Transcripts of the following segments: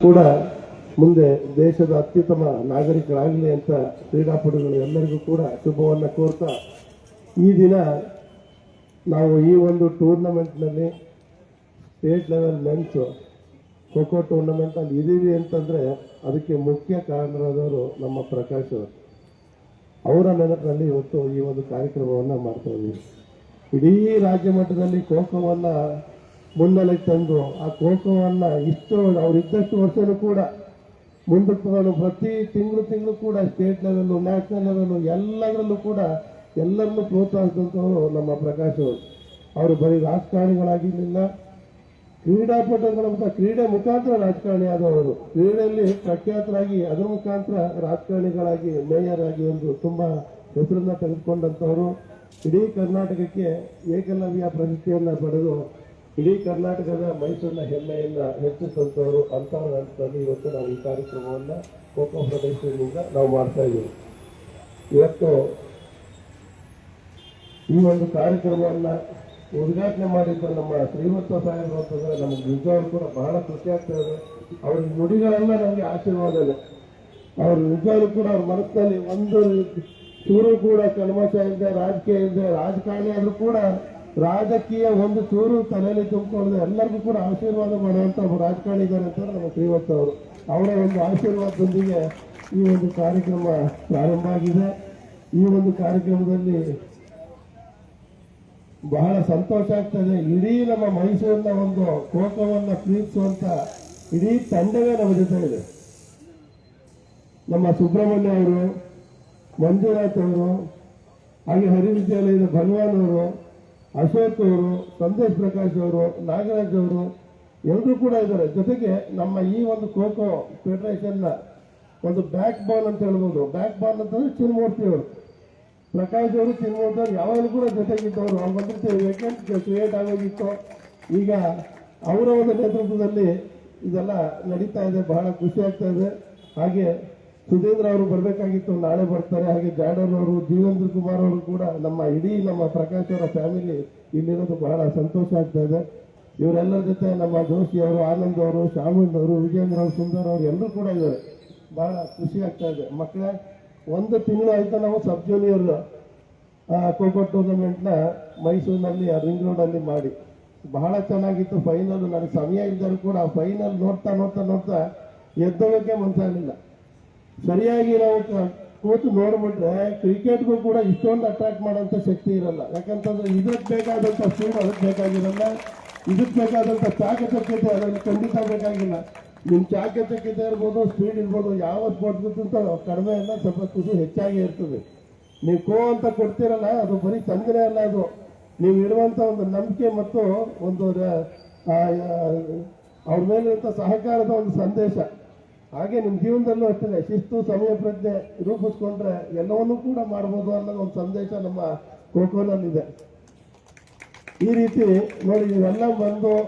ಕೂಡ ಮುಂದೆ ದೇಶದ ಅತ್ಯುತ್ತಮ ನಾಗರಿಕರಾಗಲಿ ಅಂತ ಕ್ರೀಡಾಪಟುಗಳು ಎಲ್ಲರಿಗೂ ಕೂಡ ಶುಭವನ್ನು ಕೋರ್ತಾ ಈ ದಿನ ನಾವು ಈ ಒಂದು ಟೂರ್ನಮೆಂಟ್ನಲ್ಲಿ ಸ್ಟೇಟ್ ಲೆವೆಲ್ ಮೆನ್ಸ್ ಖೋಖೋ ಟೂರ್ನಮೆಂಟಲ್ಲಿ ಇದ್ದೀವಿ ಅಂತಂದರೆ ಅದಕ್ಕೆ ಮುಖ್ಯ ಕಾರಣರಾದವರು ನಮ್ಮ ಪ್ರಕಾಶ್ ಅವರು. ನೆನಪಿನಲ್ಲಿ ಇವತ್ತು ಈ ಒಂದು ಕಾರ್ಯಕ್ರಮವನ್ನು ಮಾಡ್ತಾ ಇದ್ದೀವಿ ಇಡೀ ರಾಜ್ಯ ಮಟ್ಟದಲ್ಲಿ ಖೋಖೋವನ್ನು ಮುನ್ನೆಲೆಗೆ ತಂದು ಆ ಖೋಖೋವನ್ನು ಇಷ್ಟು ಅವರಿದ್ದಷ್ಟು ವರ್ಷನೂ ಕೂಡ ಮುಂದಕ್ಕೆ ತಗೊಂಡು ಪ್ರತಿ ತಿಂಗಳು ತಿಂಗಳು ಕೂಡ ಸ್ಟೇಟ್ ಲೆವೆಲ್ಲು ನ್ಯಾಷನಲ್ ಲೆವೆಲ್ಲು ಎಲ್ಲದರಲ್ಲೂ ಕೂಡ ಎಲ್ಲರನ್ನೂ ಪ್ರೋತ್ಸಾಹಿಸಿದಂಥವರು ನಮ್ಮ ಪ್ರಕಾಶ್ ಅವರು. ಅವರು ಬರೀ ರಾಜಕಾರಣಿಗಳಾಗಿರಲಿಲ್ಲ, ಕ್ರೀಡಾಪಟುಗಳ ಕ್ರೀಡೆ ಮುಖಾಂತರ ರಾಜಕಾರಣಿ ಆದವರು. ಕ್ರೀಡೆಯಲ್ಲಿ ಪ್ರಖ್ಯಾತರಾಗಿ ಅದರ ಮುಖಾಂತರ ರಾಜಕಾರಣಿಗಳಾಗಿ ಮೇಯರ್ ಆಗಿ ಒಂದು ತುಂಬ ಹೆಸರನ್ನ ತೆಗೆದುಕೊಂಡಂತವರು ಇಡೀ ಕರ್ನಾಟಕಕ್ಕೆ ಏಕಲವ್ಯ ಪ್ರಶಸ್ತಿಯನ್ನ ಪಡೆದು ಇಡೀ ಕರ್ನಾಟಕದ ಮೈಸೂರಿನ ಹೆಮ್ಮೆಯನ್ನ ಹೆಚ್ಚಿಸಿದಂಥವರು ಅಂತವರ ಹಂತದಲ್ಲಿ ಇವತ್ತು ನಾವು ಈ ಕಾರ್ಯಕ್ರಮವನ್ನು ಕೋಕೋ ಪ್ರದೇಶದಿಂದ ನಾವು ಮಾಡ್ತಾ ಇದ್ದೀವಿ. ಇವತ್ತು ಈ ಒಂದು ಕಾರ್ಯಕ್ರಮವನ್ನ ಉದ್ಘಾಟನೆ ಮಾಡಿದ್ದ ನಮ್ಮ ಶ್ರೀಮಂತ ಸಾಹೇಬರು ಅಂತಂದ್ರೆ ನಮಗೆ ನಿಜವಾಗ್ಲೂ ಕೂಡ ಬಹಳ ಖುಷಿ ಆಗ್ತಾ ಇದೆ. ಅವ್ರ ನುಡಿಗಳೆಲ್ಲ ನಮಗೆ ಆಶೀರ್ವಾದನೆ. ಅವ್ರ ನಿಜವಾಗ್ಲೂ ಕೂಡ ಅವ್ರ ಮನಸ್ಸಿನಲ್ಲಿ ಒಂದು ಚೂರು ಕೂಡ ಕಲ್ಮಶ ಇಲ್ಲದೆ ರಾಜಕೀಯ ಇಲ್ಲದೆ ರಾಜಕಾರಣಿ ಆದ್ರೂ ಕೂಡ ರಾಜಕೀಯ ಒಂದು ಚೂರು ತಲೆಯಲ್ಲಿ ತುಂಬಿಕೊಳ್ಳದೆ ಎಲ್ಲರಿಗೂ ಕೂಡ ಆಶೀರ್ವಾದ ಮಾಡುವಂತ ಒಬ್ಬ ರಾಜಕಾರಣಿ ಇದ್ದಾರೆ ಅಂತ ನಮ್ಮ ಶ್ರೀವತ್ ಅವರು. ಅವರ ಒಂದು ಆಶೀರ್ವಾದದೊಂದಿಗೆ ಈ ಒಂದು ಕಾರ್ಯಕ್ರಮ ಪ್ರಾರಂಭ ಆಗಿದೆ. ಈ ಒಂದು ಕಾರ್ಯಕ್ರಮದಲ್ಲಿ ಬಹಳ ಸಂತೋಷ ಆಗ್ತದೆ. ಇಡೀ ನಮ್ಮ ಮೈಸೂರಿನ ಒಂದು ಕೋಕವನ್ನು ಪ್ರೀತಿಸುವಂತ ಇಡೀ ತಂಡವೇ ನಮ್ಮ ಜೊತೆ ಇದೆ ನಮ್ಮ ಸುಬ್ರಹ್ಮಣ್ಯ ಅವರು, ಮಂಜುನಾಥ್ ಅವರು, ಹಾಗೆ ಹರಿವಿದ್ಯಾಲಯದ ಭಗವಾನ್ ಅವರು ಅಶೋಕ್ ಅವರು, ಸಂದೇಶ್ ಪ್ರಕಾಶ್ ಅವರು, ನಾಗರಾಜ್ ಅವರು ಎಲ್ಲರೂ ಕೂಡ ಇದ್ದಾರೆ. ಜೊತೆಗೆ ನಮ್ಮ ಈ ಒಂದು ಖೋಖೋ ಫೆಡರೇಷನ್ನ ಒಂದು ಬ್ಯಾಕ್ ಬಾಲ್ ಅಂತ ಹೇಳ್ಬೋದು. ಬ್ಯಾಕ್ ಬಾಲ್ ಅಂತಂದ್ರೆ ಚಿನ್ಮೂರ್ತಿ ಅವರು. ಪ್ರಕಾಶ್ ಅವರು, ಚಿನ್ಮೂರ್ತಿ ಅವರು ಯಾವಾಗಲೂ ಕೂಡ ಜೊತೆಗಿದ್ದವರು. ಅವ್ರು ಬಂದಿರ್ತೀವಿ ವೇಕೆಂಟ್ ಕ್ರಿಯೇಟ್ ಆಗೋಗಿತ್ತು. ಈಗ ಅವರ ಒಂದು ನೇತೃತ್ವದಲ್ಲಿ ಇದೆಲ್ಲ ನಡೀತಾ ಇದೆ. ಬಹಳ ಖುಷಿ ಆಗ್ತಾ ಇದೆ. ಹಾಗೆ ಸುಧೀಂದ್ರ ಅವರು ಬರಬೇಕಾಗಿತ್ತು, ನಾಳೆ ಬರ್ತಾರೆ. ಹಾಗೆ ಜಾಡರ್ ಅವರು, ಜೀವೇಂದ್ರ ಕುಮಾರ್ ಅವರು ಕೂಡ ನಮ್ಮ ಇಡೀ ನಮ್ಮ ಪ್ರಕಾಶ್ ಅವರ ಫ್ಯಾಮಿಲಿ ಇಲ್ಲಿರೋದು ಬಹಳ ಸಂತೋಷ ಆಗ್ತಾ ಇದೆ. ಇವರೆಲ್ಲರ ಜೊತೆ ನಮ್ಮ ಜೋಶಿ ಅವರು, ಆನಂದ್ ಅವರು ಶಾಮಣ್ಣ ಅವರು ವಿಜೇಂದ್ರ ಅವರು, ಸುಂದರ್ ಅವರು ಎಲ್ಲರೂ ಕೂಡ ಇದ್ದಾರೆ. ಬಹಳ ಖುಷಿ ಆಗ್ತಾ ಇದೆ. ಮಕ್ಕಳೇ, ಒಂದು ತಿಂಗಳು ಆಯ್ತು ನಾವು ಸಬ್ ಜೂನಿಯರ್ ಖೋಖೋ ಟೂರ್ನಮೆಂಟ್ನ ಮೈಸೂರಿನಲ್ಲಿ ರಿಂಗ್ ರೋಡಲ್ಲಿ ಮಾಡಿ. ಬಹಳ ಚೆನ್ನಾಗಿತ್ತು ಫೈನಲ್ ನನಗೆ ಸಮಯ ಇದ್ದರೂ ಕೂಡ ಫೈನಲ್ ನೋಡ್ತಾ ನೋಡ್ತಾ ನೋಡ್ತಾ ಎದ್ದೋಗಕ್ಕೆ ಮನಸ್ಸಾಗಲಿಲ್ಲ ಸರಿಯಾಗಿ ನಾವು ಕೂತು ನೋಡ್ಬಿಟ್ರೆ ಕ್ರಿಕೆಟ್ಗೂ ಕೂಡ ಇಷ್ಟೊಂದು ಅಟ್ರಾಕ್ಟ್ ಮಾಡೋಂಥ ಶಕ್ತಿ ಇರಲ್ಲ. ಯಾಕಂತಂದ್ರೆ ಇದಕ್ಕೆ ಬೇಕಾದಂಥ ಸ್ಪೀಡ್ ಅದಕ್ಕೆ ಬೇಕಾಗಿರಲ್ಲ. ಇದಕ್ಕೆ ಬೇಕಾದಂಥ ಚಾಕಚಕ್ಯತೆ ಅದನ್ನು ಖಂಡಿತ ಬೇಕಾಗಿಲ್ಲ. ನಿಮ್ಮ ಚಾಕಚಕ್ಯತೆ ಇರ್ಬೋದು ಸ್ಪೀಡ್ ಇರ್ಬೋದು, ಯಾವ ಸ್ಪೋರ್ಟ್ಸ್ಗಿಂತ ಕಡಿಮೆ ಅಲ್ಲ, ಸ್ವಲ್ಪ ತುಸು ಹೆಚ್ಚಾಗಿ ಇರ್ತದೆ. ನೀವು ಕೋ ಅಂತ ಕೊಡ್ತೀರಲ್ಲ, ಅದು ಬರೀ ತೊಂದರೆ ಅಲ್ಲ ಅದು. ನೀವು ಇಡುವಂತ ಒಂದು ನಂಬಿಕೆ ಮತ್ತು ಒಂದು ಅವ್ರ ಮೇಲಿರುವಂತ ಸಹಕಾರದ ಒಂದು ಸಂದೇಶ. ಹಾಗೆ ನಿಮ್ಮ ಜೀವನದಲ್ಲೂ ಅಷ್ಟೇ ಶಿಸ್ತು, ಸಮಯ, ಪ್ರಜ್ಞೆ ರೂಪಿಸ್ಕೊಂಡ್ರೆ ಎಲ್ಲವನ್ನೂ ಕೂಡ ಮಾಡ್ಬೋದು ಅನ್ನೋದು ಒಂದು ಸಂದೇಶ ನಮ್ಮ ಕೋಕೋನಲ್ಲಿದೆ. ಈ ರೀತಿ ನೋಡಿ, ನೀವೆಲ್ಲ ಬಂದು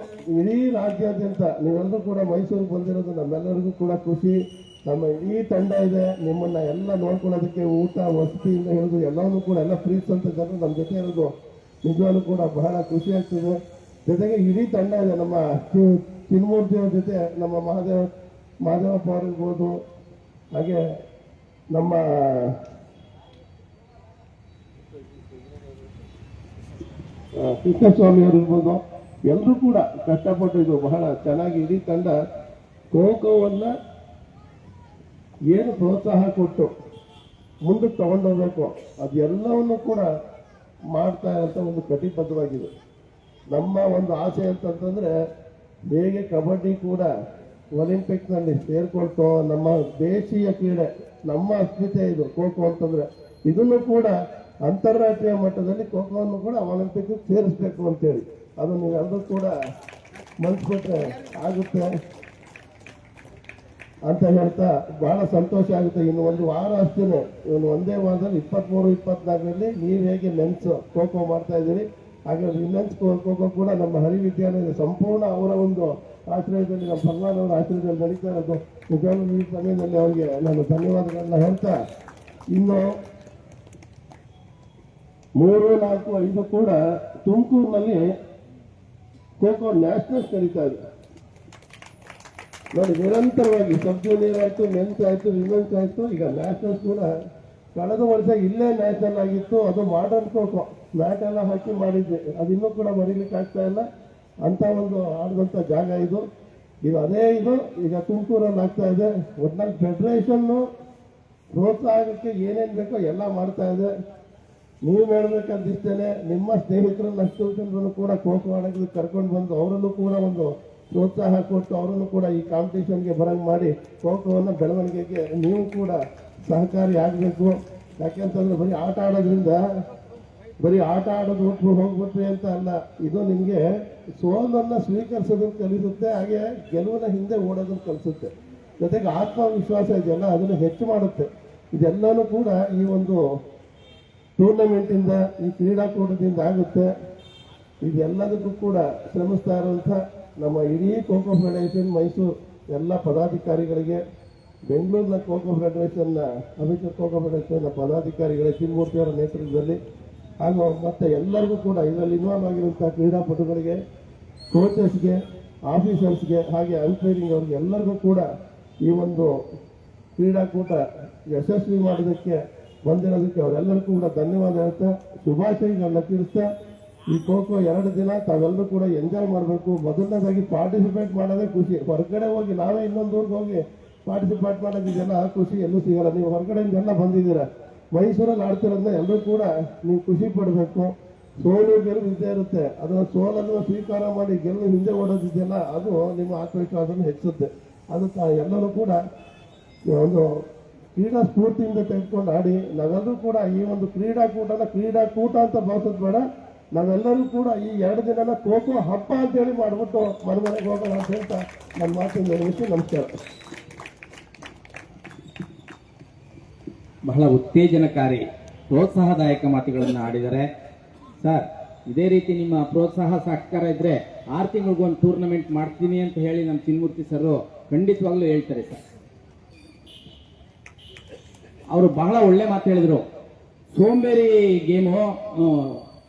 ಇಡೀ ರಾಜ್ಯಾದ್ಯಂತ, ನೀವೆಲ್ಲರೂ ಕೂಡ ಮೈಸೂರಿಗೆ ಬಂದಿರೋದು ನಮ್ಮೆಲ್ಲರಿಗೂ ಕೂಡ ಖುಷಿ. ನಮ್ಮ ಇಡೀ ತಂಡ ಇದೆ. ನಿಮ್ಮನ್ನ ಎಲ್ಲ ನೋಡ್ಕೊಳ್ಳೋದಕ್ಕೆ ಊಟ, ವಸತಿಯಿಂದ ಹಿಡಿದು ಎಲ್ಲವನ್ನೂ ಕೂಡ, ಎಲ್ಲ ಫ್ರೀ ಅಂತ ಜನರು ನಮ್ಮ ಜೊತೆ ಇರೋದು ನಿಜವಾಗ್ಲೂ ಕೂಡ ಬಹಳ ಖುಷಿ ಆಗ್ತದೆ. ಜೊತೆಗೆ ಇಡೀ ತಂಡ ಇದೆ. ನಮ್ಮ ಚಿ- ಜೊತೆ, ನಮ್ಮ ಮಹಾದೇವ ಮಹಾದೇವಪ್ಪ ಅವರಿರ್ಬೋದು ಹಾಗೆ ನಮ್ಮ ಕೃಷ್ಣಸ್ವಾಮಿ ಅವರು ಇರ್ಬೋದು ಎಲ್ಲರೂ ಕೂಡ ಕಷ್ಟಪಟ್ಟು ಇದು ಬಹಳ ಚೆನ್ನಾಗಿ ಇಡೀ ತಂಡ ಖೋಖೋವನ್ನು ಏನು ಪ್ರೋತ್ಸಾಹ ಕೊಟ್ಟು ಮುಂದಕ್ಕೆ ತಗೊಂಡೋಗ್ಬೇಕು ಅದೆಲ್ಲವನ್ನು ಕೂಡ ಮಾಡ್ತಾ ಇರೋಂಥ ಒಂದು ಕಟಿಬದ್ಧವಾಗಿದೆ ನಮ್ಮ ಒಂದು ಆಸೆ ಅಂತಂತಂದರೆ ಹೇಗೆ ಕಬಡ್ಡಿ ಕೂಡ ಒಲಿಂಪಿಕ್ನಲ್ಲಿ ಸೇರ್ಕೊಳ್ತೋ ನಮ್ಮ ದೇಶೀಯ ಕ್ರೀಡೆ, ನಮ್ಮ ಅಸ್ಮಿತೆ ಇದು ಖೋಖೋ ಅಂತಂದ್ರೆ. ಇದನ್ನು ಕೂಡ ಅಂತಾರಾಷ್ಟ್ರೀಯ ಮಟ್ಟದಲ್ಲಿ ಖೋಖೋವನ್ನು ಕೂಡ ಒಲಿಂಪಿಕ್ ಸೇರಿಸ್ಬೇಕು ಅಂತೇಳಿ. ಅದು ನೀವೆಲ್ಲರೂ ಕೂಡ ಮನ್ಸು ಕೊಟ್ರೆ ಆಗುತ್ತೆ ಅಂತ ಹೇಳ್ತಾ ಬಹಳ ಸಂತೋಷ ಆಗುತ್ತೆ. ಇನ್ನು ಒಂದು ವಾರ ಅಷ್ಟೇ ಇವನು ಒಂದೇ ವಾರದಲ್ಲಿ ಇಪ್ಪತ್ಮೂರು, ಇಪ್ಪತ್ನಾಲ್ಕರಲ್ಲಿ ನೀವು ಹೇಗೆ ಮೆನ್ಸ್ ಖೋಖೋ ಮಾಡ್ತಾ ಇದ್ದೀರಿ ಹಾಗೆ ವಿಮೆನ್ಸ್ ಖೋಖೋ ಕೂಡ ನಮ್ಮ ಹರಿವಿದ್ಯಾಲಯದ ಸಂಪೂರ್ಣ ಅವರ ಒಂದು ಆಶ್ರಯದಲ್ಲಿ ನಮ್ಮ ಭಗವಾನ್ ಅವರ ಆಶ್ರಯದಲ್ಲಿ ನಡೀತಾ ಇರೋದು. ನಿಜವಾಗ್ಲೂ ಈ ಸಮಯದಲ್ಲಿ ಅವರಿಗೆ ನಾನು ಧನ್ಯವಾದಗಳನ್ನ ಹೇಳ್ತಾ, ಇನ್ನು ಮೂರು, ನಾಲ್ಕು, ಐದು ಕೂಡ ತುಮಕೂರಿನಲ್ಲಿ ಖೋಖೋ ನ್ಯಾಷನಲ್ಸ್ ನಡೀತಾ ಇದೆ. ನೋಡಿ, ನಿರಂತರವಾಗಿ ಸಬ್ ಜೂನಿಯರ್ ಆಯಿತು ಮೆನ್ಸ್ ಆಯಿತು, ವಿಮೆನ್ಸ್ ಆಯಿತು, ಈಗ ನ್ಯಾಷನಲ್ಸ್ ಕೂಡ ಕಳೆದ ವರ್ಷ ಇಲ್ಲೇ ನ್ಯಾಷನಲ್ ಆಗಿತ್ತು. ಅದು ಮಾಡರ್ನ್ ಖೋಖೋ. ಮ್ಯಾಟ್ ಎಲ್ಲ ಹಾಕಿ ಮಾಡಿದ್ವಿ ಅದಿನ್ನೂ ಕೂಡ ಮರಿಲಿಕ್ಕೆ ಆಗ್ತಾ ಇಲ್ಲ. ಅಂತ ಒಂದು ಆಡಿದಂಥ ಜಾಗ ಇದು. ಇದು ಅದೇ ಇದು, ಈಗ ತುಮಕೂರಲ್ಲಿ ಆಗ್ತಾ ಇದೆ. ಒಟ್ನಲ್ಲಿ ಫೆಡರೇಷನ್ನು ಪ್ರೋತ್ಸಾಹಕ್ಕೆ ಏನೇನು ಬೇಕೋ ಎಲ್ಲ ಮಾಡ್ತಾ ಇದೆ. ನೀವು ಹೇಳ್ಬೇಕಂತ ಇಷ್ಟೇನೆ, ನಿಮ್ಮ ಸ್ನೇಹಿತರನ್ನ ಅಷ್ಟು ಕೂಡ ಖೋ ಖೋ ಆಡೋಕ್ಕೆ ಕರ್ಕೊಂಡು ಬಂದು ಅವರಲ್ಲೂ ಕೂಡ ಒಂದು ಪ್ರೋತ್ಸಾಹ ಕೊಟ್ಟು ಅವರನ್ನು ಕೂಡ ಈ ಕಾಂಪಿಟೇಷನ್ಗೆ ಬರಂಗ್ ಮಾಡಿ ಖೋ ಖೋವನ್ನು ಬೆಳವಣಿಗೆಗೆ ನೀವು ಕೂಡ ಸಹಕಾರಿ ಆಗಬೇಕು. ಯಾಕೆಂತಂದ್ರೆ ಬರೀ ಆಟ ಆಡೋದ್ರಿಂದ ಬರೀ ಆಟ ಆಡೋದು ಹೊಟ್ಟು ಹೋಗ್ಬಿಟ್ರಿ ಅಂತ ಅಲ್ಲ. ಇದು ನಿಮಗೆ ಸೋಲನ್ನು ಸ್ವೀಕರಿಸೋದನ್ನು ಕಲಿಸುತ್ತೆ, ಹಾಗೆ ಗೆಲುವಿನ ಹಿಂದೆ ಓಡೋದನ್ನು ಕಲಿಸುತ್ತೆ. ಜೊತೆಗೆ ಆತ್ಮವಿಶ್ವಾಸ ಇದೆಯಲ್ಲ, ಅದನ್ನು ಹೆಚ್ಚು ಮಾಡುತ್ತೆ. ಇದೆಲ್ಲನೂ ಕೂಡ ಈ ಒಂದು ಟೂರ್ನಮೆಂಟಿಂದ, ಈ ಕ್ರೀಡಾಕೂಟದಿಂದ ಆಗುತ್ತೆ. ಇದೆಲ್ಲದಕ್ಕೂ ಕೂಡ ಶ್ರಮಿಸ್ತಾ ಇರುವಂಥ ನಮ್ಮ ಇಡೀ ಖೋಖೋ ಫೆಡರೇಷನ್, ಮೈಸೂರು ಎಲ್ಲ ಪದಾಧಿಕಾರಿಗಳಿಗೆ, ಬೆಂಗಳೂರಿನ ಖೋಖೋ ಫೆಡರೇಷನ್ನ, ಅಮಿತ್ ಖೋಖೋ ಫೆಡರೇಷನ್ನ ಪದಾಧಿಕಾರಿಗಳೇ ಅವರ ನೇತೃತ್ವದಲ್ಲಿ ಹಾಗೂ ಮತ್ತೆ ಎಲ್ಲರಿಗೂ ಕೂಡ ಇದರಲ್ಲಿ ಇನ್ವಾಲ್ವ್ ಆಗಿರುವಂಥ ಕ್ರೀಡಾಪಟುಗಳಿಗೆ ಕೋಚಸ್ಗೆ ಆಫೀಸರ್ಸ್ಗೆ ಹಾಗೆ ಅಂಪೈರಿಂಗ್ ಅವ್ರಿಗೆ ಎಲ್ಲರಿಗೂ ಕೂಡ ಈ ಒಂದು ಕ್ರೀಡಾಕೂಟ ಯಶಸ್ವಿ ಮಾಡೋದಕ್ಕೆ ಬಂದಿರೋದಕ್ಕೆ ಅವರೆಲ್ಲರಿಗೂ ಕೂಡ ಧನ್ಯವಾದ ಹೇಳ್ತಾ, ಶುಭಾಶಯಗಳನ್ನ ತಿಳಿಸ್ತಾ, ಈ ಖೋಖೋ ಎರಡು ದಿನ ತಾವೆಲ್ಲರೂ ಕೂಡ ಎಂಜಾಯ್ ಮಾಡಬೇಕು. ಮೊದಲನೇದಾಗಿ ಪಾರ್ಟಿಸಿಪೇಟ್ ಮಾಡೋದೇ ಖುಷಿ. ಹೊರಗಡೆ ಹೋಗಿ ನಾವೇ ಇನ್ನೊಂದು ಹೋಗಿ ಪಾರ್ಟಿಸಿಪೇಟ್ ಮಾಡೋದಿದೆಲ್ಲ ಖುಷಿ ಎಲ್ಲೂ ಸಿಗಲ್ಲ. ನೀವು ಹೊರಗಡೆಯಿಂದ ಎಲ್ಲ ಬಂದಿದ್ದೀರಾ? ಮೈಸೂರಲ್ಲಿ ಆಡ್ತಿರೋದನ್ನ ಎಲ್ಲರೂ ಕೂಡ ನೀವು ಖುಷಿ ಪಡಬೇಕು. ಸೋಲು ಗೆಲುವು ಇದ್ದೇ ಇರುತ್ತೆ. ಅದರ ಸೋಲನ್ನು ಸ್ವೀಕಾರ ಮಾಡಿ ಗೆಲುವು ಹಿಂದೆ ಓಡೋದಿದೆಯಲ್ಲ, ಅದು ನಿಮ್ಮ ಆತ್ಮವಿಶ್ವಾಸವನ್ನು ಹೆಚ್ಚುತ್ತೆ ಅದಕ್ಕೆ ಎಲ್ಲರೂ ಕೂಡ ಒಂದು ಕ್ರೀಡಾ ಸ್ಫೂರ್ತಿಯಿಂದ ತೆಗೆದುಕೊಂಡು ಆಡಿ, ನಾವೆಲ್ಲರೂ ಕೂಡ ಈ ಒಂದು ಕ್ರೀಡಾಕೂಟನ ಕ್ರೀಡಾಕೂಟ ಅಂತ ಭಾವಿಸೋದು ಬೇಡ. ನಾವೆಲ್ಲರೂ ಕೂಡ ಈ ಎರಡು ದಿನನ ಖೋಖೋ ಹಬ್ಬ ಅಂತೇಳಿ ಮಾಡಿಬಿಟ್ಟು ಮನೆ ಮನೆಗೆ ಹೋಗೋಣ ಅಂತ ಹೇಳ್ತಾ ನನ್ನ ಮಾತಿನ ನಮಸ್ಕಾರ. ಬಹಳ ಉತ್ತೇಜನಕಾರಿ, ಪ್ರೋತ್ಸಾಹದಾಯಕ ಮಾತುಗಳನ್ನು ಆಡಿದ್ದಾರೆ. ಸರ್, ಇದೇ ರೀತಿ ನಿಮ್ಮ ಪ್ರೋತ್ಸಾಹ ಸಹಕಾರ ಇದ್ರೆ ಆರು ತಿಂಗಳಿಗೂ ಒಂದು ಟೂರ್ನಮೆಂಟ್ ಮಾಡ್ತೀನಿ ಅಂತ ಹೇಳಿ ನಮ್ಮ ಚಿನ್ಮೂರ್ತಿ ಸರ್ ಖಂಡಿತವಾಗ್ಲೂ ಹೇಳ್ತಾರೆ ಸರ್. ಅವರು ಬಹಳ ಒಳ್ಳೆ ಮಾತು ಹೇಳಿದ್ರು. ಸೋಂಬೇರಿ ಗೇಮು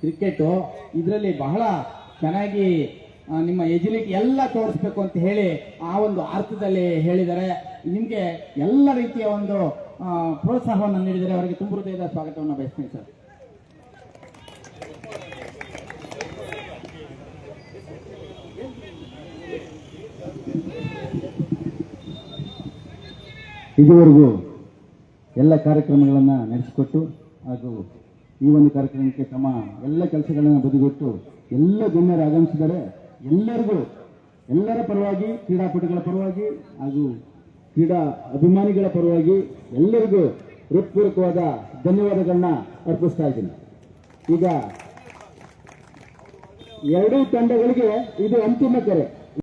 ಕ್ರಿಕೆಟು ಇದರಲ್ಲಿ ಬಹಳ ಚೆನ್ನಾಗಿ ನಿಮ್ಮ ಎಜಿಲಿಟಿ ಎಲ್ಲ ತೋರಿಸ್ಬೇಕು ಅಂತ ಹೇಳಿ ಆ ಒಂದು ಅರ್ಥದಲ್ಲಿ ಹೇಳಿದ್ದಾರೆ. ನಿಮಗೆ ಎಲ್ಲ ರೀತಿಯ ಒಂದು ಪ್ರೋತ್ಸಾಹವನ್ನು ನೀಡಿದರೆ ಅವರಿಗೆ ತುಂಬ ಹೃದಯದ ಸ್ವಾಗತವನ್ನು ಬಯಸ್ತೀನಿ, ಸರ್. ಇದುವರೆಗೂ ಎಲ್ಲ ಕಾರ್ಯಕ್ರಮಗಳನ್ನು ನಡೆಸಿಕೊಟ್ಟು ಹಾಗೂ ಈ ಒಂದು ಕಾರ್ಯಕ್ರಮಕ್ಕೆ ತಮ್ಮ ಎಲ್ಲ ಕೆಲಸಗಳನ್ನು ಬದಿಗೊಟ್ಟು ಎಲ್ಲ ಗಣ್ಯರು ಆಗಮಿಸಿದರೆ ಎಲ್ಲರಿಗೂ, ಎಲ್ಲರ ಪರವಾಗಿ, ಕ್ರೀಡಾಪಟುಗಳ ಪರವಾಗಿ ಹಾಗೂ ಕ್ರೀಡಾ ಅಭಿಮಾನಿಗಳ ಪರವಾಗಿ ಎಲ್ಲರಿಗೂ ಹೃತ್ಪೂರ್ವಕವಾದ ಧನ್ಯವಾದಗಳನ್ನ ಅರ್ಪಿಸ್ತಾ ಇದ್ದೀನಿ. ಈಗ ಎರಡೂ ತಂಡಗಳಿಗೆ ಇದು ಅಂತಿಮ ಕರೆ.